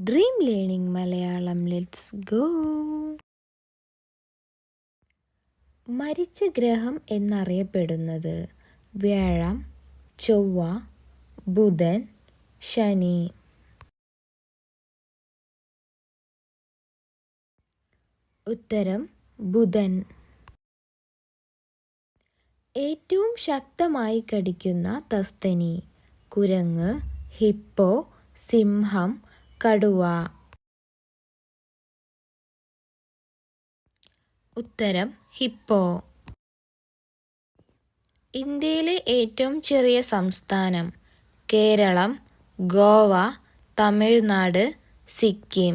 Dream learning Malayalam let's go മരിച്ച ഗ്രഹം എന്നറിയപ്പെടുന്നത് വ്യാഴം ചൊവ്വ ബുധൻ ശനി. ഉത്തരം ബുധൻ. ഏറ്റവും ശക്തമായി കടിക്കുന്ന തസ്തനി കുരങ്ങ് ഹിപ്പോ സിംഹം കടുവ. ഉത്തരം ഹിപ്പോ. ഇന്ത്യയിലെ ഏറ്റവും ചെറിയ സംസ്ഥാനം കേരളം ഗോവ തമിഴ്നാട് സിക്കിം.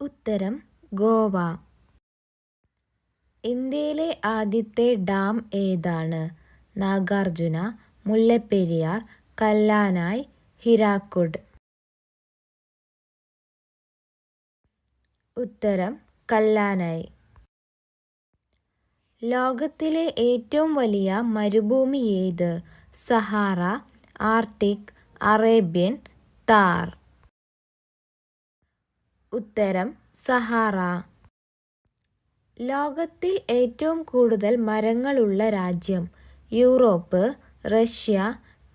ഉത്തരം ഗോവ. ഇന്ത്യയിലെ ആദ്യത്തെ ഡാം ഏതാണ്? നാഗാർജുന മുല്ലപ്പെരിയാർ കല്ലാനായ് ഹിരാക്കുഡ്. ഉത്തരം കല്ലാനായ്. ലോകത്തിലെ ഏറ്റവും വലിയ മരുഭൂമി ഏത്? Sahara Arctic Arabian Thar. ഉത്തരം സഹാറ. ലോകത്തിൽ ഏറ്റവും കൂടുതൽ മരങ്ങളുള്ള രാജ്യം യൂറോപ്പ് റഷ്യ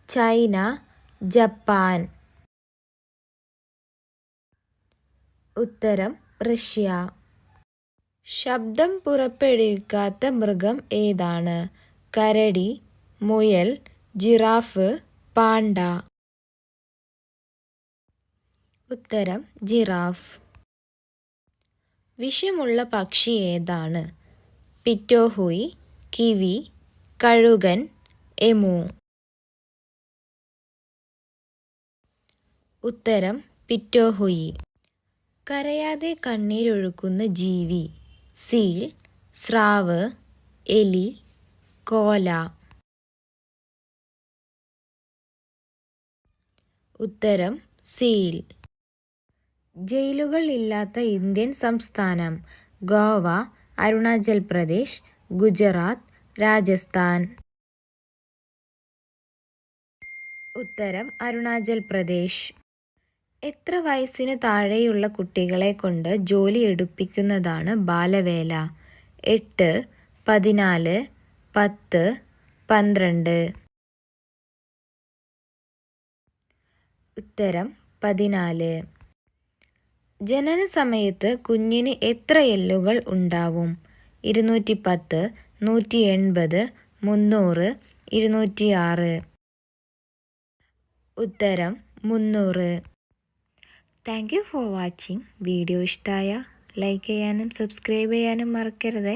ചൈന ജപ്പാൻ. ഉത്തരം റഷ്യ. ശബ്ദം പുറപ്പെടുവിക്കാത്ത മൃഗം ഏതാണ്? കരടി മുയൽ ജിറാഫ് പാണ്ട. ഉത്തരം ജിറാഫ്. വിഷമുള്ള പക്ഷി ഏതാണ്? പിറ്റോഹുയി കിവി കഴുകൻ എമു. ഉത്തരം പിറ്റോഹുയി. കരയാതെ കണ്ണീരൊഴുക്കുന്ന ജീവി. സീൽ സ്രാവ് എലി കോല. ഉത്തരം സീൽ. ജയിലുകൾ ഇല്ലാത്ത ഇന്ത്യൻ സംസ്ഥാനം. ഗോവ അരുണാചൽ പ്രദേശ് ഗുജറാത്ത് രാജസ്ഥാൻ. ഉത്തരം അരുണാചൽ പ്രദേശ്. എത്ര വയസ്സിന് താഴെയുള്ള കുട്ടികളെ കൊണ്ട് ജോലി എടുപ്പിക്കുന്നതാണ് ബാലവേല? എട്ട് പതിനാല് പത്ത് പന്ത്രണ്ട്. ഉത്തരം പതിനാല്. ജനന സമയത്ത് കുഞ്ഞിന് എത്ര എല്ലുകൾ ഉണ്ടാവും? ഇരുന്നൂറ്റി പത്ത് നൂറ്റി എൺപത് മുന്നൂറ് ഇരുന്നൂറ്റി ആറ് ഉത്തരം മുന്നൂറ്. Thank you for watching. Video ഇഷ്ടമായ ലൈക്ക് ചെയ്യാനും സബ്സ്ക്രൈബ് ചെയ്യാനും മറക്കരുതേ.